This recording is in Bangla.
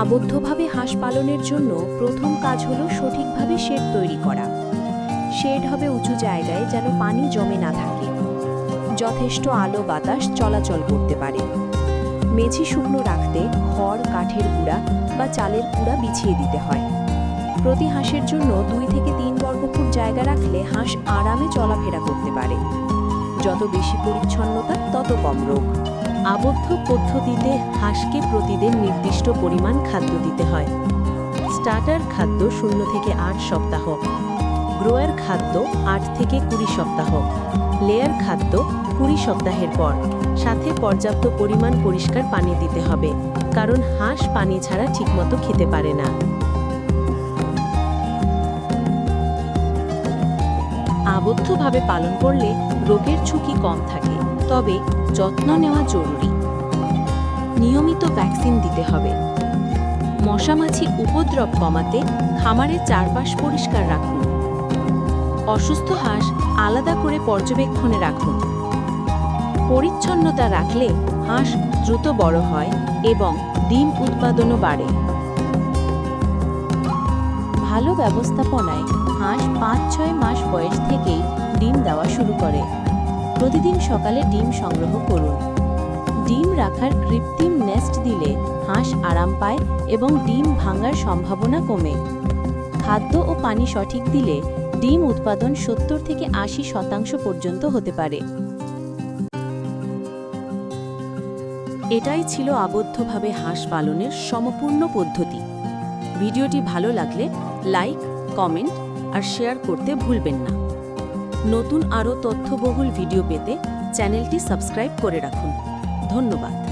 আবদ্ধভাবে হাঁস পালনের জন্য প্রথম কাজ হলো সঠিকভাবে শেড তৈরি করা। শেড হবে উঁচু জায়গায় যেন পানি জমে না থাকে। যথেষ্ট আলো বাতাস চলাচল করতে পারে। মেঝে শুকনো রাখতে খড়, কাঠের গুঁড়া বা চালের কুড়া বিছিয়ে দিতে হয়। প্রতি হাঁসের জন্য দুই থেকে তিন বর্গফুট জায়গা রাখলে হাঁস আরামে চলাফেরা করতে পারে। যত বেশি পরিচ্ছন্নতা, তত কম রোগ। আবদ্ধ পদ্ধতিতে হাঁসকে প্রতিদিন নির্দিষ্ট পরিমাণ খাদ্য দিতে হয়। স্টার্টার খাদ্য শূন্য থেকে আট সপ্তাহ, গ্রোয়ার খাদ্য আট থেকে কুড়ি সপ্তাহ, লেয়ার খাদ্য কুড়ি সপ্তাহের পর। সাথে পর্যাপ্ত পরিমাণ পরিষ্কার পানি দিতে হবে, কারণ হাঁস পানি ছাড়া ঠিকমতো খেতে পারে না। আবদ্ধভাবে পালন করলে রোগের ঝুঁকি কম থাকে। তবে যত্ন নেওয়া জরুরি। নিয়মিত ভ্যাকসিন দিতে হবে। মশামাছি উপদ্রব কমাতে খামারের চারপাশ পরিষ্কার রাখুন। অসুস্থ হাঁস আলাদা করে পর্যবেক্ষণে রাখুন। পরিচ্ছন্নতা রাখলে হাঁস দ্রুত বড় হয় এবং ডিম উৎপাদনও বাড়ে। ভালো ব্যবস্থাপনায় হাঁস পাঁচ ছয় মাস বয়স থেকেই প্রতিদিন সকালে ডিম সংগ্রহ করুন। ডিম রাখার কৃত্রিম নেস্ট দিলে হাঁস আরাম পায় এবং ডিম ভাঙার সম্ভাবনা কমে। খাদ্য ও পানি সঠিক দিলে ডিম উৎপাদন সত্তর থেকে আশি শতাংশ পর্যন্ত হতে পারে। এটাই ছিল আবদ্ধভাবে হাঁস পালনের সমপূর্ণ পদ্ধতি। ভিডিওটি ভালো লাগলে লাইক, কমেন্ট আর শেয়ার করতে ভুলবেন না। নতুন আরও তথ্যবহুল ভিডিও পেতে চ্যানেলটি সাবস্ক্রাইব করে রাখুন। ধন্যবাদ।